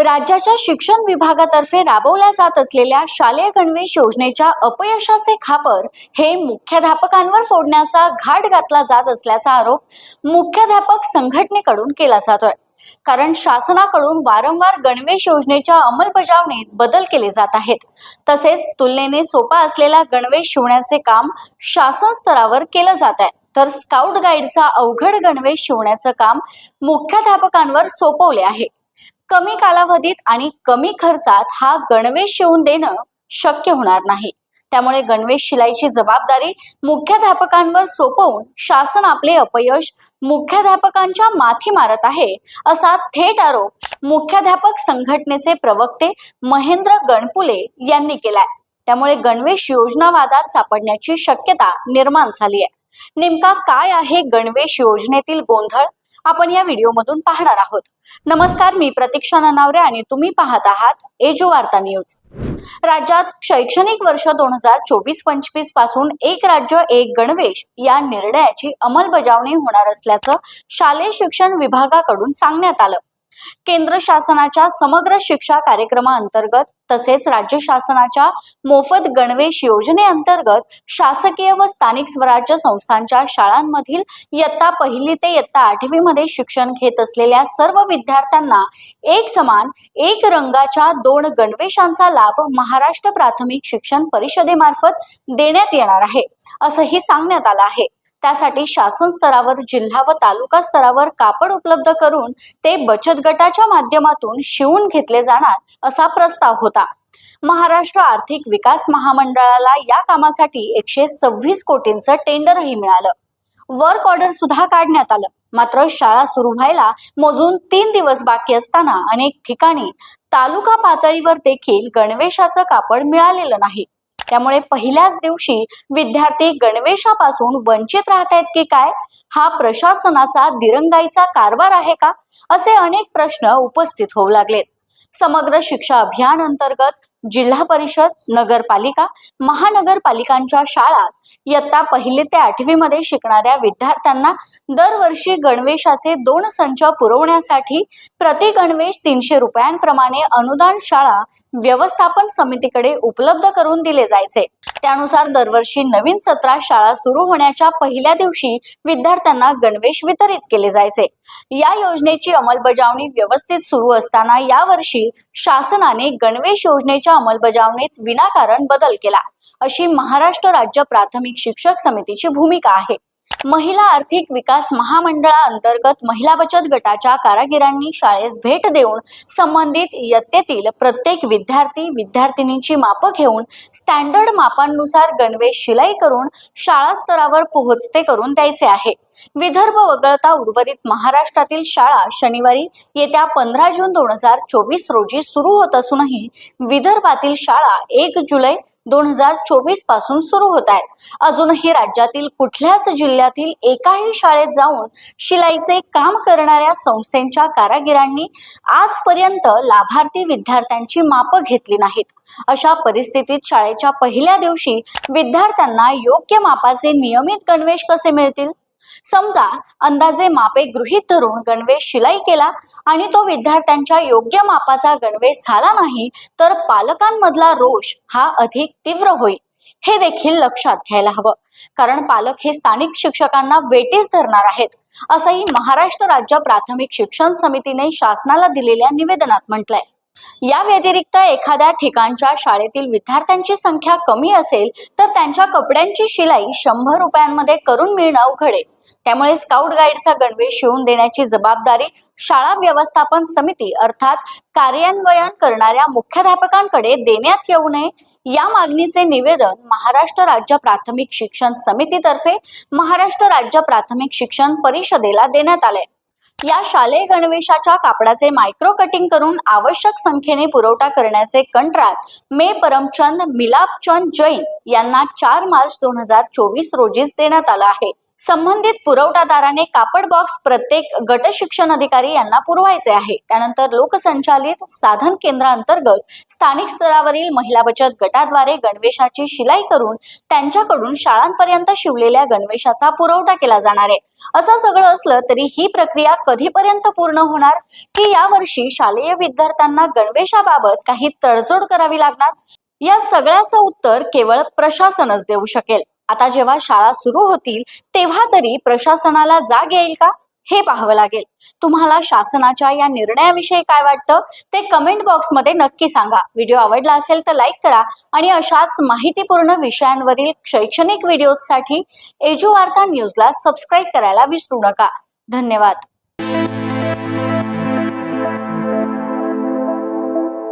राज्याच्या शिक्षण विभागातर्फे राबवल्या जात असलेल्या शालेय गणवेश योजनेच्या अपयशाचे खापर हे मुख्याध्यापकांवर फोडण्याचा घाट घातला जात असल्याचा आरोप मुख्याध्यापक संघटनेकडून केला जातोय. कारण शासनाकडून वारंवार गणवेश योजनेच्या अंमलबजावणीत बदल केले जात आहेत. तसेच तुलनेने सोपा असलेला गणवेश शिवण्याचे काम शासन स्तरावर केलं जात आहे तर स्काउट गाईडचा अवघड गणवेश शिवण्याचं काम मुख्याध्यापकांवर सोपवले आहे. कमी कालावधीत आणि कमी खर्चात हा गणवेश शिवून देणं शक्य होणार नाही. त्यामुळे गणवेश शिलाईची जबाबदारी मुख्याध्यापकांवर सोपवून शासन आपले अपयश मुख्याध्यापकांच्या माथी मारत आहे असा थेट आरोप मुख्याध्यापक संघटनेचे प्रवक्ते महेंद्र गणपुले यांनी केलाय. त्यामुळे गणवेश योजना वादात सापडण्याची शक्यता निर्माण झाली आहे नेमका काय आहे गणवेश योजनेतील गोंधळ? आपण या व्हिडिओमधून पाहणार आहोत. नमस्कार मी प्रतीक्षा ननावरे आणि तुम्ही पाहत आहात एजो वार्ता न्यूज. राज्यात शैक्षणिक वर्ष दोन हजार चोवीस पंचवीसपासून एक राज्य एक गणवेश या निर्णयाची अंमलबजावणी होणार असल्याचं शालेय शिक्षण विभागाकडून सांगण्यात आलं. केंद्र शासनाच्या समग्र शिक्षा कार्यक्रमाअंतर्गत तसेच राज्य शासनाच्या मोफत गणवेश योजनेअंतर्गत शासकीय व स्थानिक स्वराज्य संस्थांच्या शाळांमधील इयत्ता पहिली ते इयत्ता आठवी मध्ये शिक्षण घेत असलेल्या सर्व विद्यार्थ्यांना एक समान एक रंगाच्या दोन गणवेशांचा लाभ महाराष्ट्र प्राथमिक शिक्षण परिषदेमार्फत देण्यात येणार आहे असंही सांगण्यात आलं आहे. त्यासाठी शासन स्तरावर जिल्हा व तालुका स्तरावर कापड उपलब्ध करून ते बचत गटाच्या माध्यमातून शिवून घेतले जाणार असा प्रस्ताव होता. महाराष्ट्र आर्थिक विकास महामंडळाला या कामासाठी एकशे सव्वीस कोटींचं टेंडरही मिळालं. वर्क ऑर्डर सुद्धा काढण्यात आलं. मात्र शाळा सुरू व्हायला मोजून तीन दिवस बाकी असताना अनेक ठिकाणी तालुका पातळीवर देखील गणवेशाचं कापड मिळालेलं नाही. त्यामुळे पहिल्याच दिवशी विद्यार्थी गणवेशापासून वंचित राहत आहेत की काय? हा प्रशासनाचा दिरंगाईचा कारभार आहे का? असे अनेक प्रश्न उपस्थित होऊ लागलेत. समग्र शिक्षा अभियान अंतर्गत जिल्हा परिषद नगरपालिका महानगरपालिकांच्या शाळा. इयत्ता पहिली ते आठवी मध्ये शिकणाऱ्या विद्यार्थ्यांना दरवर्षी गणवेशाचे दोन संच पुरवण्यासाठी प्रति गणवेश तीनशे रुपयांप्रमाणे अनुदान शाळा व्यवस्थापन समितीकडे उपलब्ध करून दिले जायचे. त्यानुसार दरवर्षी नवीन सतरा शाळा सुरू होण्याच्या पहिल्या दिवशी विद्यार्थ्यांना गणवेश वितरित केले जायचे. या योजनेची अंमलबजावणी व्यवस्थित सुरू असताना यावर्षी शासनाने गणवेश योजनेच्या अंमलबजावणीत विनाकारण बदल केला. अशी महाराष्ट्र राज्य प्राथमिक शिक्षक समितीची भूमिका आहे. महिला आर्थिक विकास महामंडळाअंतर्गत महिला बचत गटाच्या कारागिरांनी शाळेस भेट देऊन संबंधित इयत्तेतील प्रत्येक विद्यार्थी विद्यार्थिनींची मापं घेऊन स्टँडर्ड मापांनुसार गणवेश शिलाई करून शाळा स्तरावर पोहोचते करून द्यायचे आहे. विदर्भ वगळता उर्वरित महाराष्ट्रातील शाळा शनिवारी येत्या पंधरा जून दोन हजार चोवीस रोजी सुरू होत असूनही विदर्भातील शाळा एक जुलै दोन हजार चोवीसपासून सुरू होत आहेत अजूनही राज्यातील कुठल्याच जिल्ह्यातील एकाही शाळेत जाऊन शिलाईचे काम करणाऱ्या संस्थेच्या कारागिरांनी आजपर्यंत लाभार्थी विद्यार्थ्यांची मापं घेतली नाहीत. अशा परिस्थितीत शाळेच्या पहिल्या दिवशी विद्यार्थ्यांना योग्य मापाचे नियमित गणवेश कसे मिळतील? समजा अंदाजे मापे गृहीत धरून गणवेश शिलाई केला आणि तो विद्यार्थ्यांच्या योग्य मापाचा गणवेश झाला नाही तर पालकांमधला रोष हा अधिक तीव्र होईल. हे देखील लक्षात घ्यायला हवं. कारण पालक हे स्थानिक शिक्षकांना वेटीस धरणार आहेत असंही महाराष्ट्र राज्य प्राथमिक शिक्षण समितीने शासनाला दिलेल्या निवेदनात म्हटलंय. या व्यतिरिक्त एखाद्या ठिकाणच्या शाळेतील विद्यार्थ्यांची संख्या कमी असेल तर त्यांच्या कपड्यांची शिलाई शंभर रुपयांमध्ये करून मिळणं अवघड. आहे त्यामुळे स्काउट गाईडचा गणवेश शिवून देण्याची जबाबदारी शाळा व्यवस्थापन समिती अर्थात कार्यान्वयन करणाऱ्या मुख्याध्यापकांकडे देण्यात येऊ नये. या मागणीचे निवेदन महाराष्ट्र राज्य प्राथमिक शिक्षण समितीतर्फे महाराष्ट्र राज्य प्राथमिक शिक्षण परिषदेला देण्यात आले या शालेय गणवेशाच्या कापडाचे मायक्रो कटिंग करून आवश्यक संख्येने पुरवठा करण्याचे कंत्राट मे परमचंद मिलापचंद जैन यांना चार मार्च दोन हजार चोवीस रोजीच देण्यात आलं आहे. संबंधित पुरवठादाराने कापड बॉक्स प्रत्येक गट शिक्षण अधिकारी यांना पुरवायचे आहे. त्यानंतर लोकसंचालित साधन केंद्रांतर्गत स्थानिक स्तरावरील महिला बचत गटाद्वारे गणवेशाची शिलाई करून त्यांच्याकडून शाळांपर्यंत शिवलेल्या गणवेशाचा पुरवठा केला जाणार आहे. असं सगळं असलं तरी ही प्रक्रिया कधीपर्यंत पूर्ण होणार? की यावर्षी शालेय विद्यार्थ्यांना गणवेशाबाबत काही तडजोड करावी लागणार? या सगळ्याचं उत्तर केवळ प्रशासनच देऊ शकेल. आता जेव्हा शाळा सुरू होतील तेव्हा तरी प्रशासनाला जाग येईल का? हे पाहावं लागेल. तुम्हाला शासनाच्या या निर्णयाविषयी काय वाटतं? ते कमेंट बॉक्समध्ये नक्की सांगा. व्हिडिओ आवडला असेल तर लाईक करा आणि अशाच माहितीपूर्ण विषयांवरील शैक्षणिक व्हिडिओसाठी एजू वार्ता न्यूजला सबस्क्राईब करायला विसरू नका. धन्यवाद.